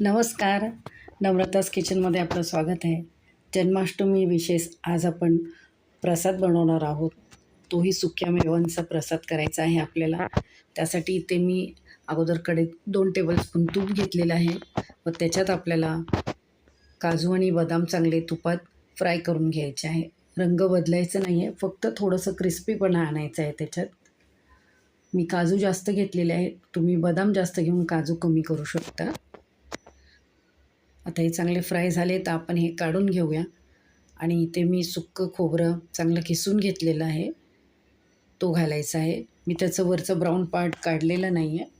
नमस्कार. नम्रतास किचनमध्ये आपलं स्वागत आहे. जन्माष्टमी विशेष आज आपण प्रसाद बनवणार आहोत. तोही सुक्या मेवांचा प्रसाद करायचा आहे आपल्याला. त्यासाठी इथे मी अगोदरकडे दोन टेबलस्पून तूप घेतलेलं आहे व त्याच्यात आपल्याला काजू आणि बदाम चांगले तुपात फ्राय करून घ्यायचे आहे. रंग बदलायचं नाही आहे फक्त थोडंसं क्रिस्पीपणा आणायचं आहे त्याच्यात. मी काजू जास्त घेतलेले आहेत. तुम्ही बदाम जास्त घेऊन काजू कमी करू शकता. आता हे चांगले फ्राय झाले तर आपण हे काढून घेऊया. आणि इथे मी सुक्कं खोबरं चांगलं किसून घेतलेलं आहे. तो घालायचा आहे. मी त्याचं वरचं ब्राऊन पार्ट काढलेला नाही आहे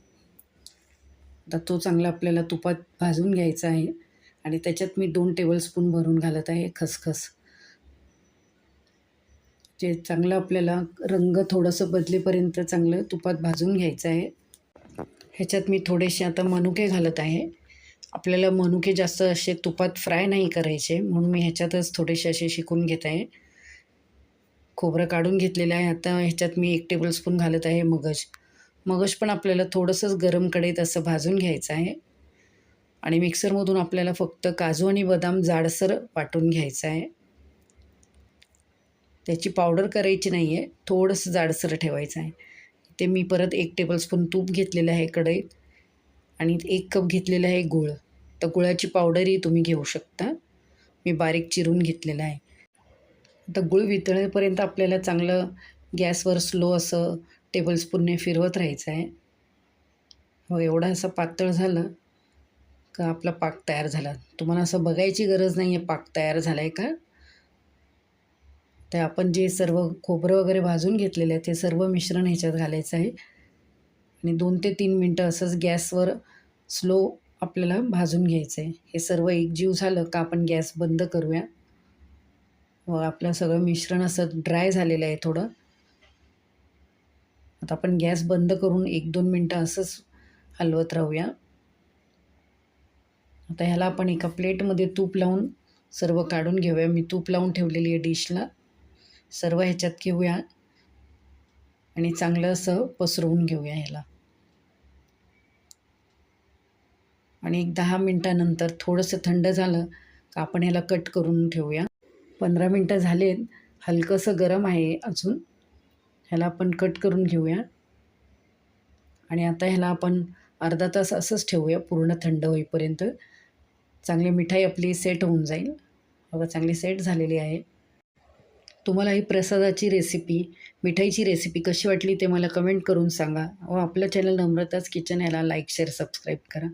आता तो चांगला आपल्याला तुपात भाजून घ्यायचा आहे. आणि त्याच्यात मी दोन टेबलस्पून भरून घालत आहे खसखस. जे चांगलं आपल्याला रंग थोडंसं बदलेपर्यंत चांगलं तुपात भाजून घ्यायचं आहे. ह्याच्यात मी थोडेसे आता मनुके घालत आहे. आपल्याला मनुके जास्त असे तुपात फ्राय नाही करायचे म्हणून मी ह्याच्यातच थोडेसे असे शिकून घेत आहे. खोबरं काढून घेतलेलं आहे. आता ह्याच्यात मी एक टेबलस्पून घालत आहे मगज. मगज पण आपल्याला थोडंसंच गरम कढईत असं भाजून घ्यायचं आहे. आणि मिक्सरमधून आपल्याला फक्त काजू आणि बदाम जाडसर वाटून घ्यायचं आहे. त्याची पावडर करायची नाही आहे थोडंसं जाडसर ठेवायचं आहे. ते मी परत एक टेबलस्पून तूप घेतलेलं आहे कढईत. आणि एक कप घेतलेलं आहे गूळ. तर गुळाची पावडरही तुम्ही घेऊ शकता. मी बारीक चिरून घेतलेलं आहे. आता गुळ वितळेपर्यंत आपल्याला चांगलं गॅसवर स्लो असं टेबलस्पूनने फिरवत राहायचं आहे. हो एवढा असं पातळ झालं का आपला पाक तयार झाला. तुम्हाला असं बघायची गरज नाही आहे पाक तयार झाला आहे का? ते आपण जे सर्व खोबरं वगैरे भाजून घेतलेलं आहे ते सर्व मिश्रण ह्याच्यात घालायचं आहे. आणि दोन ते तीन मिनटं असंच गॅसवर स्लो आपल्याला भाजून घ्यायचं आहे हे सर्व एकजीव झालं का आपण गॅस बंद करूया. व आपलं सगळं मिश्रण असं ड्राय झालेलं आहे थोडं. आता आपण गॅस बंद करून एक दोन मिनटं असंच हलवत राहूया. आता ह्याला आपण एका प्लेटमध्ये तूप लावून सर्व काढून घेऊया. मी तूप लावून ठेवलेली आहे डिशला. सर्व ह्याच्यात घेऊया. आणि चांगलं असं पसरवून घेऊया ह्याला. आणि एक दहा मिनटानंतर थोडंसं थंड झालं का आपण ह्याला कट करून ठेवूया. पंधरा मिनटं झालेत हलकंसं गरम आहे अजून. ह्याला आपण कट करून घेऊया. आणि आता ह्याला आपण अर्धा तास असंच ठेवूया पूर्ण थंड होईपर्यंत. चांगली मिठाई आपली सेट होऊन जाईल. बघा चांगली सेट झालेली आहे. तुम्हाला ही प्रसादाची रेसिपी मिठाईची रेसिपी कशी वाटली ते मला कमेंट करून सांगा. व आपलं चॅनल नम्रताच किचन याला लाईक शेअर सबस्क्राईब करा.